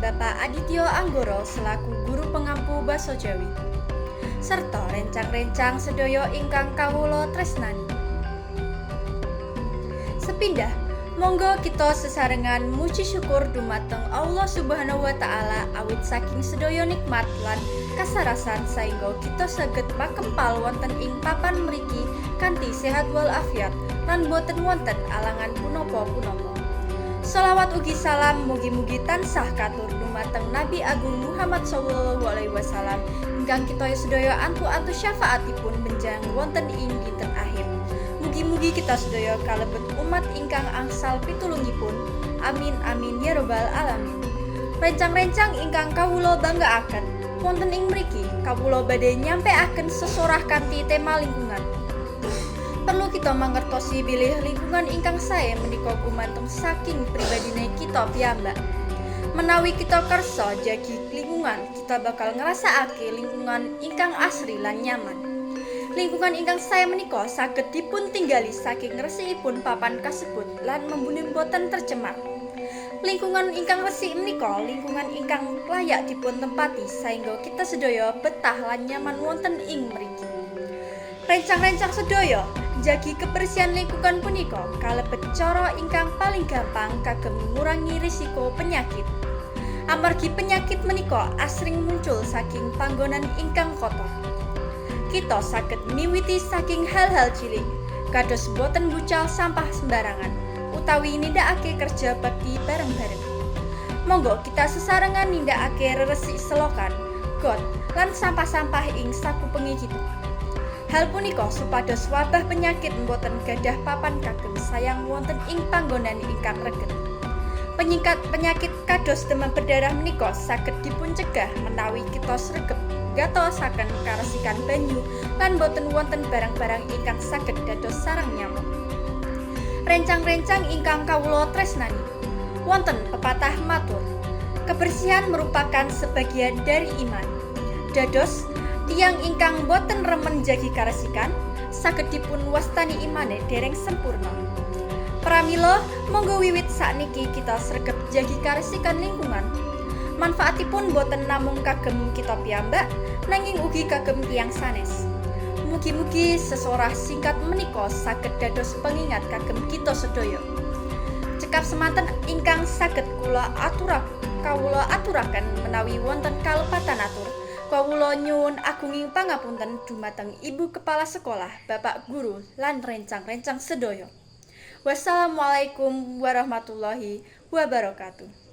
Bapak Adityo Anggoro selaku Guru Pengampu Baso Jawi, serta rencang-rencang sedoyo ingkang kawulo tresnani. Sepindah, monggo kita sesarengan muji syukur dumateng Allah Subhanahu wa taala awit saking sedaya nikmat lan kasarasan saengga kita saged makempal wonten ing papan mriki kanthi sehat walafiat lan boten wonten alangan punapa-punapa. Salawat ugi salam mugi-mugi tansah katur dumateng Nabi Agung Muhammad sallallahu alaihi wasallam ingkang kita sedaya antu-antu syafaatipun benjang wonten ing dinten akhir. Mugi-mugi kita sedaya kalebet umat ingkang angsal pitulungipun. Amin amin ya robbal alamin. Rencang-rencang ingkang kawulo banggaaken wonten ing mriki kawula badhe nyampeaken sesorah kanthi tema lingkungan. Kita mangertosi bilih lingkungan ingkang sae menika gumantung saking pribadine kita piyambak. Menawi kita kersa jagi lingkungan, kita bakal ngrasakake lingkungan ingkang asri lan nyaman. Lingkungan ingkang saya menika saged dipun tinggali saking resikipun papan kasebut lan membunin boten tercemar. Lingkungan ingkang resik menika lingkungan ingkang layak dipun tempati sehingga kita sedaya betah lan nyaman wonten ing mriki. Rencang-rencang sedaya jagi kebersihan lingkungan punika kalebet cara ingkang paling gampang kagem ngurangi risiko penyakit. Amargi penyakit menika asring muncul saking panggonan ingkang kotor. Kita saged miwiti saking hal-hal cilik, kados boten bucal sampah sembarangan, utawi nindakake kerja bakti bareng-bareng. Monggo kita sesarengan nindakake resik selokan, got, lan sampah-sampah ing saku kita. Hal punika supados wabah penyakit boten gadah papan kagem sayang wonten ing panggonan ingkang reget. Penyingkat penyakit kados demam berdarah menika saged dipun cegah menawi kita sregep gatosaken karesikan banyu lan boten wonten barang-barang ingkang saged dados sarang nyamuk. Rencang-rencang ingkang kawula tresnani. Wonten pepatah matur, kebersihan merupakan sebagian dari iman. Dados tiang ingkang boten remen jagi karesikan saged dipun wastani imane dereng sempurna. Pramila monggo wiwit sakniki kita sregep jagi karesikan lingkungan. Manfaatipun boten namung kagem kita piyambak, nanging ugi kagem tiyang sanes. Mugi-mugi sesorah singkat menika saged dados pengingat kagem kita sedaya. Cekap semanten ingkang saged kula aturak kawula aturaken menawi wonten kalepatan atur. Kawula nyuwun agunging pangapunten dumateng Ibu Kepala Sekolah, Bapak Guru, lan rencang-rencang sedaya. Wassalamualaikum warahmatullahi wabarakatuh.